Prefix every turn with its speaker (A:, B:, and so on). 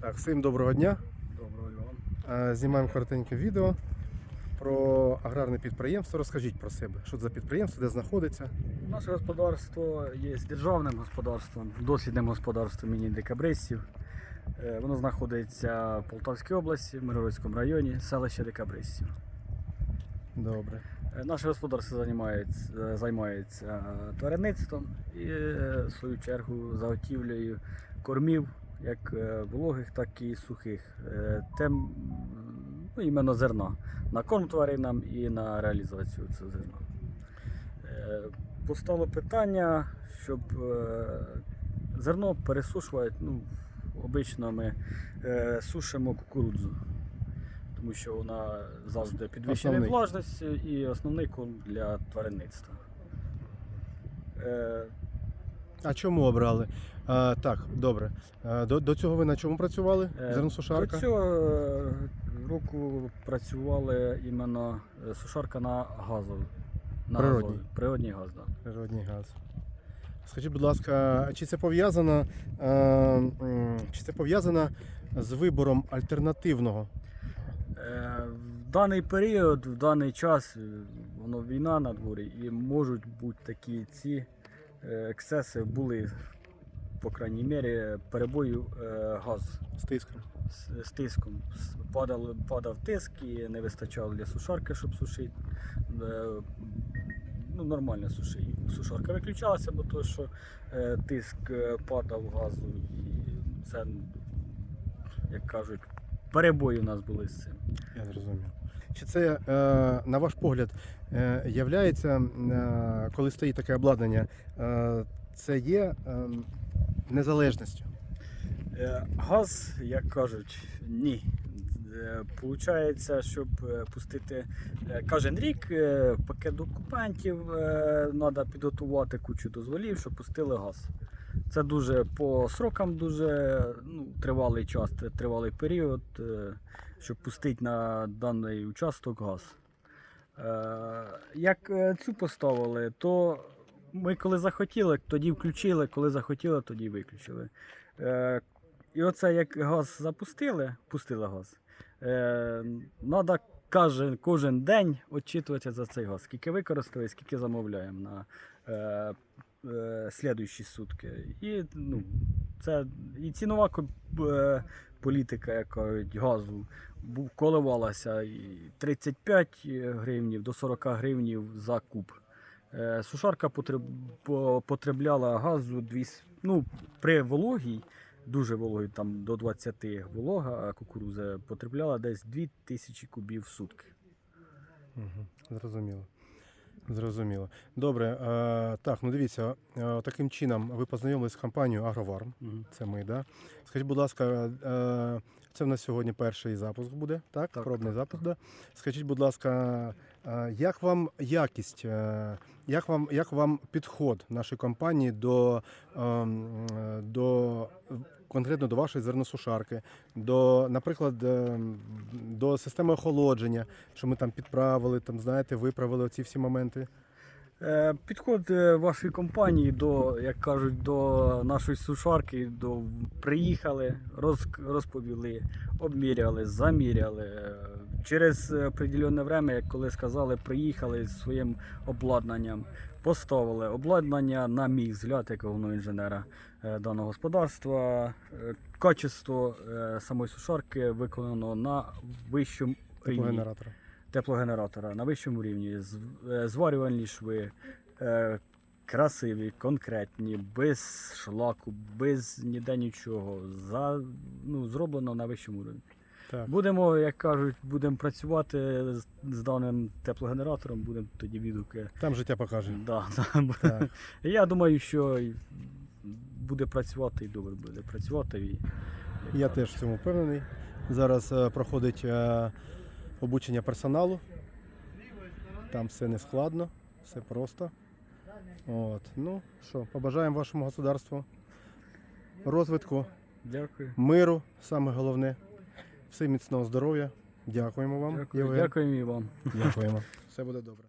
A: Так, всім доброго дня.
B: Доброго вам.
A: Е, Знімаємо коротеньке відео про аграрне підприємство. Розкажіть про себе, що це за підприємство, де знаходиться.
B: Наше господарство є державним господарством, дослідним господарством імені декабристів. Е, Воно знаходиться в Полтавській області, в Миргородському районі, селище декабристів.
A: Добре.
B: Е, Наше господарство займається, займається тваринництвом і, в свою чергу, заготівлею кормів, як е, вологих, так і сухих. Е, Тем, ну, іменно зерна. На корм тваринам і на реалізацію цього зерна. Е, Постало питання, щоб зерно пересушувати. Ну, обично ми сушимо кукурудзу, тому що вона завжди підвищена влажність і основний корм для тваринництва.
A: А чому обрали? Е, так, добре. Е, до, до цього ви на чому працювали?
B: Е,
A: Зерносушарка?
B: До цього е, року працювали іменно е, сушарка на газову. На
A: Природній.
B: газовий. Природній газ, так.
A: Природній газ. Скажіть, будь ласка, чи це пов'язано, е, м, чи це пов'язано з вибором альтернативного?
B: Е, В даний період, в даний час, е, воно війна на дворі, і можуть бути такі ці ексцеси були, по крайній мірі, перебою е, газ
A: З тиском?
B: з, з тиском. Падав, падав тиск і не вистачало для сушарки, щоб сушити. Е, Ну, нормально суши. Сушарка виключалася, бо то, що е, тиск е, падав газу, і це, як кажуть, перебої у нас були з цим.
A: Я зрозумів. Чи це, е, на ваш погляд, е, являється, е, коли стоїть таке обладнання, це є е, незалежністю?
B: Газ, як кажуть, ні. Получається, щоб пустити кожен рік пакет документів треба підготувати кучу дозволів, щоб пустили газ. Це дуже по срокам дуже ну, тривалий час, тривалий період, е, щоб пустити на даний участок газ. Е, Як е, цю поставили, то ми коли захотіли, тоді включили, коли захотіли, тоді виключили. І оце як газ запустили, пустили газ. Треба кожен, кожен день відчитуватися за цей газ. Скільки використали, скільки замовляємо на е, слідуючі сутки. І, ну, це, і цінова е, політика як кажуть, газу коливалася і 35 гривнів до 40 гривнів за куб. Е, Сушарка потреб, потребляла газу дві, ну, при вологій, дуже вологій, там до 20 волога, а кукуруза потребляла десь 2000 кубів в сутки.
A: Угу. Зрозуміло. Зрозуміло. Добре, е, так, ну дивіться, е, таким чином ви познайомились з компанією Агроварм. Це ми, да? Скажіть, будь ласка, е, це в нас сьогодні перший запуск буде, так?
B: Так,
A: Пробний
B: так,
A: запуск, да? Скажіть, будь ласка, е, як вам якість, е, як вам, як вам підход нашої компанії до, ем, е, до конкретно до вашої зерносушарки, до, наприклад, е, до системи охолодження, що ми там підправили, там, знаєте, виправили оці всі моменти?
B: Е, Підход е, вашої компанії до, як кажуть, до нашої сушарки, до приїхали, роз, розповіли, обміряли, заміряли. Через определенне время, як коли сказали, приїхали з своїм обладнанням, поставили обладнання на мій взгляд, як головного інженера е, даного господарства. Е, Качество е, самої сушарки виконано на вищому рівні
A: Теплогенератора.
B: на вищому рівні. Зварювальні шви красиві, конкретні, без шлаку, без ніде нічого. За, ну, зроблено на вищому рівні.
A: Так.
B: Будемо, як кажуть, будемо працювати з, з даним теплогенератором, будемо тоді відгуки.
A: Там життя покаже.
B: Да, да,
A: Так.
B: Я думаю, що буде працювати і добре буде працювати. І,
A: Я теж в цьому впевнений. Зараз е, проходить е, обучення персоналу. Там все не складно, все просто. От. Ну що, побажаємо вашому господарству розвитку,
B: Дякую.
A: миру, саме головне. Всім міцного здоров'я. Дякуємо вам.
B: Дякую,
A: Євген.
B: дякую і вам.
A: Дякуємо. Все буде добре.